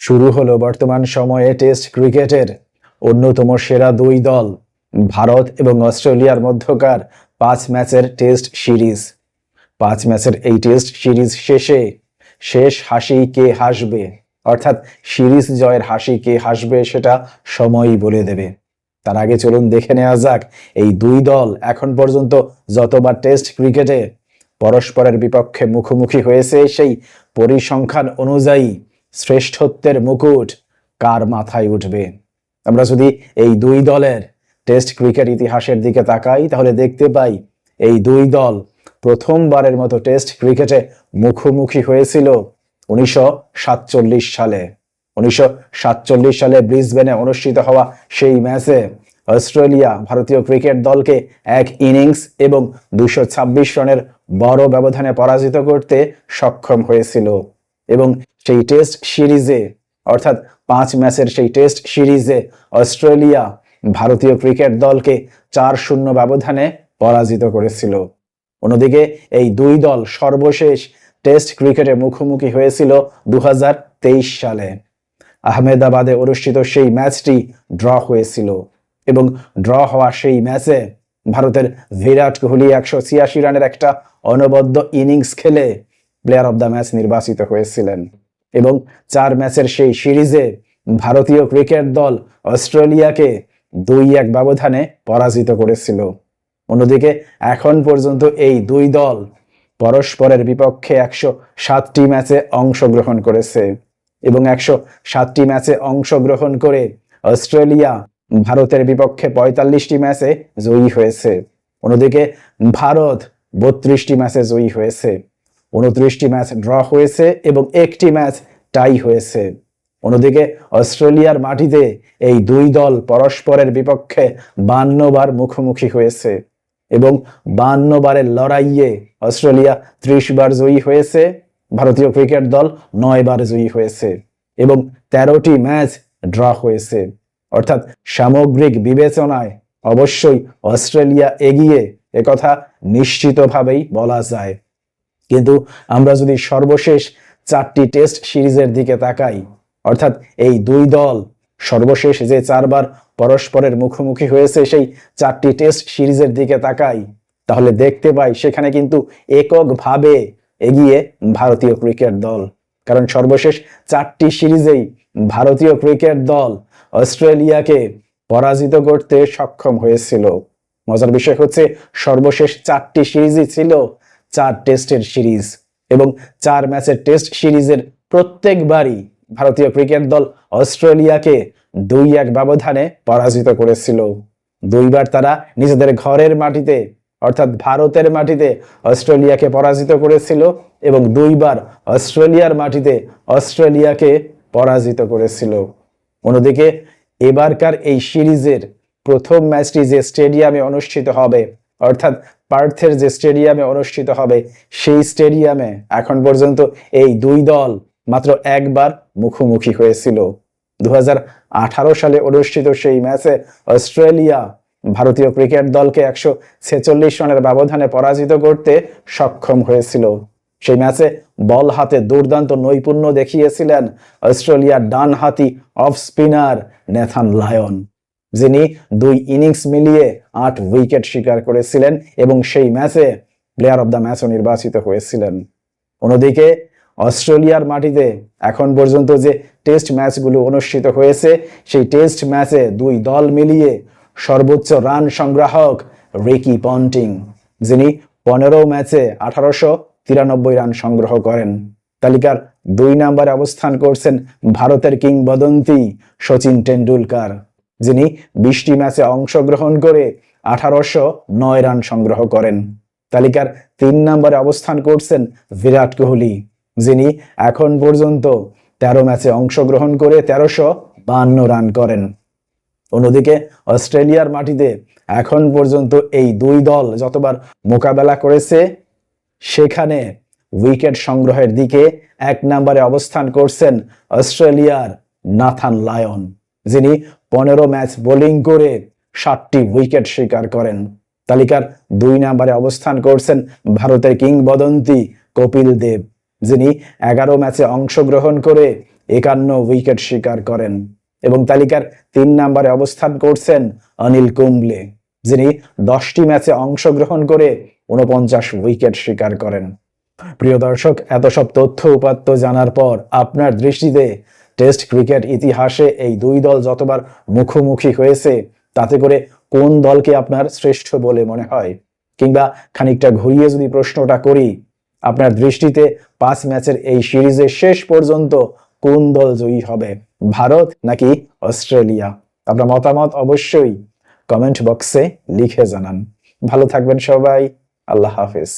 শুরু হলো বর্তমান সময়ে টেস্ট ক্রিকেটের অন্যতম সেরা দুই দল, ভারত এবং অস্ট্রেলিয়ার মধ্যকার পাঁচ ম্যাচের টেস্ট সিরিজ। পাঁচ ম্যাচের এই টেস্ট সিরিজ শেষে শেষ হাসি কে হাসবে? অর্থাৎ সিরিজ জয়ের হাসি কে হাসবে সেটা সময়ই বলে দেবে। তার আগে চলুন দেখে নেওয়া যাক, এই দুই দল এখন পর্যন্ত যতবার টেস্ট ক্রিকেটে পরস্পরের বিপক্ষে মুখোমুখি হয়েছে সেই পরিসংখ্যান অনুযায়ী শ্রেষ্ঠত্বের মুকুট কার মাথায় উঠবে? আমরা যদি এই দুই দলের টেস্ট ক্রিকেট ইতিহাসের দিকে তাকাই, তাহলে দেখতে পাই এই দুই দল প্রথমবারের মতো টেস্ট ক্রিকেটে মুখোমুখি হয়েছিল উনিশশো সাতচল্লিশ সালে। উনিশশো সাতচল্লিশ সালে ব্রিসবেনে অনুষ্ঠিত হওয়া সেই ম্যাচে অস্ট্রেলিয়া ভারতীয় ক্রিকেট দলকে এক ইনিংস এবং দুশো রানের বড় ব্যবধানে পরাজিত করতে সক্ষম হয়েছিল। এবং সেই টেস্ট সিরিজে, অর্থাৎ পাঁচ ম্যাচের সেই টেস্ট সিরিজে অস্ট্রেলিয়া ভারতীয় ক্রিকেট দলকে চার শূন্য ব্যবধানে পরাজিত করেছিল। অন্যদিকে এই দুই দল সর্বশেষ টেস্ট ক্রিকেটে মুখোমুখি হয়েছিল দু হাজার তেইশ সালে। আহমেদাবাদে অনুষ্ঠিত সেই ম্যাচটি ড্র হয়েছিল এবং ড্র হওয়া সেই ম্যাচে ভারতের বিরাট কোহলি একশো ছিয়াশি রানের একটা অনবদ্য ইনিংস খেলে প্লেয়ার অব দ্য ম্যাচ নির্বাচিত হয়েছিলেন এবং চার ম্যাচের সেই সিরিজে ভারতীয় ক্রিকেট দল অস্ট্রেলিয়াকে দুই এক ব্যবধানে পরাজিত করেছিল। অন্যদিকে এখন পর্যন্ত এই দুই দল পরস্পরের বিপক্ষে একশো সাতটি ম্যাচে অংশগ্রহণ করেছে এবং একশো সাতটি ম্যাচে অংশগ্রহণ করে অস্ট্রেলিয়া ভারতের বিপক্ষে পঁয়তাল্লিশটি ম্যাচে জয়ী হয়েছে। অন্যদিকে ভারত বত্রিশটি ম্যাচে জয়ী হয়েছে। উনত্রিশটি ম্যাচ ড্র হয়েছে এবং একটি ম্যাচ টাই হয়েছে। অন্যদিকে অস্ট্রেলিয়ার মাটিতে এই দুই দল পরস্পরের বিপক্ষে বান্নবার মুখোমুখি হয়েছে এবং বান্নবারের লড়াইয়ে অস্ট্রেলিয়া ত্রিশ বার জয়ী হয়েছে, ভারতীয় ক্রিকেট দল নয় বার জয়ী হয়েছে এবং তেরোটি ম্যাচ ড্র হয়েছে। অর্থাৎ সামগ্রিক বিবেচনায় অবশ্যই অস্ট্রেলিয়া এগিয়ে একথা নিশ্চিতভাবেই বলা যায়। কিন্তু আমরা যদি সর্বশেষ চারটি টেস্ট সিরিজের দিকে তাকাই, অর্থাৎ এই দুই দল সর্বশেষ যে চারবার পরস্পরের মুখোমুখি হয়েছে সেই চারটি টেস্ট সিরিজের দিকে তাকাই, তাহলে দেখতে পাই সেখানে কিন্তু এককভাবে এগিয়ে ভারতীয় ক্রিকেট দল। কারণ সর্বশেষ চারটি সিরিজেই ভারতীয় ক্রিকেট দল অস্ট্রেলিয়াকে পরাজিত করতে সক্ষম হয়েছিল। মজার বিষয় হচ্ছে সর্বশেষ চারটি সিরিজই ছিল চার টেস্টের সিরিজ এবং চার ম্যাচের টেস্ট সিরিজের প্রত্যেকবারই ভারতীয় ক্রিকেট দল অস্ট্রেলিয়াকে দুই এক ব্যবধানে পরাজিত করেছিল। দুইবার তারা নিজেদের ঘরের মাটিতে, অর্থাৎ ভারতের মাটিতে অস্ট্রেলিয়াকে পরাজিত করেছিল এবং দুইবার অস্ট্রেলিয়ার মাটিতে অস্ট্রেলিয়াকে পরাজিত করেছিল। অন্যদিকে এবারকার এই সিরিজের প্রথম ম্যাচটি যে স্টেডিয়ামে অনুষ্ঠিত হবে, অর্থাৎ পার্থের যে স্টেডিয়ামে অনুষ্ঠিত হবে, সেই স্টেডিয়ামে এখন পর্যন্ত এই দুই দল মাত্র একবার মুখোমুখি হয়েছিল। দু হাজার আঠারো সালে অনুষ্ঠিত সেই ম্যাচে অস্ট্রেলিয়া ভারতীয় ক্রিকেট দলকে একশো ছেচল্লিশ রানের ব্যবধানে পরাজিত করতে সক্ষম হয়েছিল। সেই ম্যাচে বল হাতে দুর্দান্ত নৈপুণ্য দেখিয়েছিলেন অস্ট্রেলিয়ার ডান হাতি অফ স্পিনার নেথান লায়ন। যিনি দুই ইনিংস মিলিয়ে আট উইকেট শিকার করেছিলেন এবং সেই ম্যাচে প্লেয়ার অব দ্য ম্যাচও নির্বাচিত হয়েছিলেন। অন্যদিকে অস্ট্রেলিয়ার মাটিতে এখন পর্যন্ত যে টেস্ট ম্যাচগুলো অনুষ্ঠিত হয়েছে, সেই টেস্ট ম্যাচে দুই দল মিলিয়ে সর্বোচ্চ রান সংগ্রাহক রিকি পন্টিং, যিনি পনেরো ম্যাচে আঠারোশো তিরানব্বই রান সংগ্রহ করেন। তালিকার দুই নম্বরে অবস্থান করছেন ভারতের কিংবদন্তি সচিন টেন্ডুলকার যিনি বিশটি ম্যাচে অংশগ্রহণ করে আঠারোশো নয় রান সংগ্রহ করেন। তালিকার তিন নম্বরে অবস্থান করছেন বিরাট কোহলি, যিনি এখন পর্যন্ত তেরো ম্যাচে অংশগ্রহণ করে তেরোশো বান্ন রান করেন। অন্যদিকে অস্ট্রেলিয়ার মাটিতে এখন পর্যন্ত এই দুই দল যতবার মোকাবেলা করেছে, সেখানে উইকেট সংগ্রহের দিকে এক নম্বরে অবস্থান করছেন অস্ট্রেলিয়ার নাথান লায়ন। যিনি পনেরো ম্যাচ বোলিং করে ষাটটি উইকেট শিকার করেন। তালিকার দুই নম্বরে অবস্থান করছেন ভারতের কিংবদন্তি কপিল দেব, যিনি এগারো ম্যাচে অংশগ্রহণ করে একান্ন উইকেট শিকার করেন। এবং তালিকার তিন নম্বরে অবস্থান করছেন অনিল কুম্বলে, যিনি দশটি ম্যাচে অংশগ্রহণ করে উনপঞ্চাশ উইকেট শিকার করেন। প্রিয় দর্শক, এত সব তথ্য উপাত্ত জানার পর আপনার দৃষ্টিতে টেস্ট ক্রিকেট ইতিহাসে এই দুই দল যতবার মুখোমুখি হয়েছে, তাতে করে কোন দলকে আপনার শ্রেষ্ঠ বলে মনে হয়? কিংবা খানিকটা ঘুরিয়ে যদি প্রশ্নটা করি, আপনার দৃষ্টিতে পাঁচ ম্যাচের এই সিরিজের শেষ পর্যন্ত কোন দল জয়ী হবে? ভারত নাকি অস্ট্রেলিয়া? আপনার মতামত অবশ্যই কমেন্ট বক্সে লিখে জানান। ভালো থাকবেন সবাই। আল্লাহ হাফেজ।